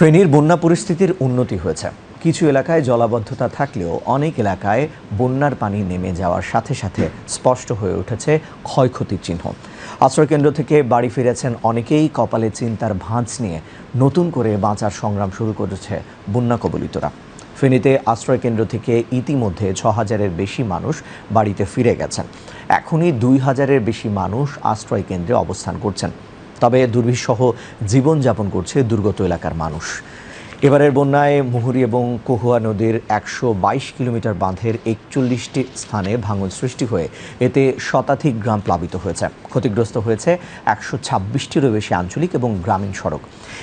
ফেনীর বন্যা পরিস্থিতির উন্নতি হয়েছে। কিছু এলাকায় জলাবদ্ধতা থাকলেও অনেক এলাকায় বন্যার পানি নেমে যাওয়ার সাথে সাথে স্পষ্ট হয়ে উঠেছে ক্ষয়ক্ষতির চিহ্ন। আশ্রয়কেন্দ্র থেকে বাড়ি ফিরেছেন অনেকেই কপালে চিন্তার ভাঁজ নিয়ে নতুন করে বাঁচার সংগ্রাম শুরু করেছে বন্যা কবলিতরা। ফেনীতে আশ্রয়কেন্দ্র থেকে ইতিমধ্যে ছ হাজারের বেশি মানুষ বাড়িতে ফিরে গেছেন। এখনই দুই হাজারের বেশি মানুষ আশ্রয়কেন্দ্রে অবস্থান করছেন। তবে দুর্বিষহ জীবনযাপন করছে দুর্গত এলাকার মানুষ। এবারের বন্যায় মুহুরী এবং কহুয়া নদীর একশো বাইশ কিলোমিটার বাঁধের একচল্লিশটি স্থানে ভাঙন সৃষ্টি হয়ে এতে শতাধিক গ্রাম প্লাবিত হয়েছে। ক্ষতিগ্রস্ত হয়েছে একশো ছাব্বিশটিরও বেশি আঞ্চলিক এবং গ্রামীণ সড়ক।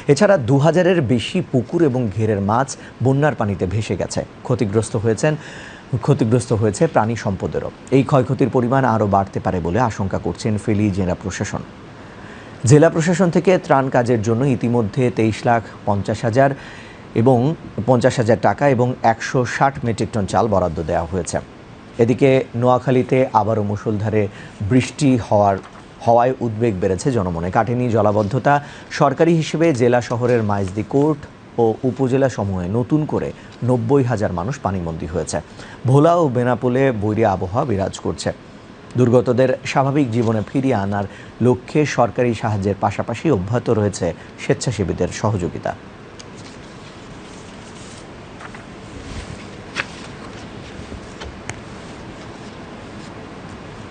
এছাড়া দু হাজারের বেশি পুকুর এবং ঘেরের মাছ বন্যার পানিতে ভেসে গেছে। ক্ষতিগ্রস্ত হয়েছেন, ক্ষতিগ্রস্ত হয়েছে প্রাণী সম্পদেরও। এই ক্ষয়ক্ষতির পরিমাণ আরও বাড়তে পারে বলে আশঙ্কা করছেন ফেনী জেলা প্রশাসন। জেলা প্রশাসন থেকে ত্রাণ কাজের জন্য ইতিমধ্যে তেইশ লাখ পঞ্চাশ হাজার এবং পঞ্চাশ হাজার টাকা এবং একশো ষাট মেট্রিক টন চাল বরাদ্দ দেওয়া হয়েছে। এদিকে নোয়াখালীতে আবারও মুসলধারে বৃষ্টি হওয়ার, হওয়ায় উদ্বেগ বেড়েছে জনমনে। কাটেনি জলাবদ্ধতা সরকারি হিসেবে জেলা শহরের মাইজদি কোর্ট ও উপজেলা সমূহে নতুন করে নব্বই হাজার মানুষ পানিবন্দী হয়েছে। ভোলা ও বেনাপোলে বৈরী আবহাওয়া বিরাজ করছে। দুর্গতদের স্বাভাবিক জীবনে ফিরিয়ে আনার লক্ষ্যে সরকারি সাহায্যের পাশাপাশি অব্যাহত রয়েছে স্বেচ্ছাসেবীদের সহযোগিতা।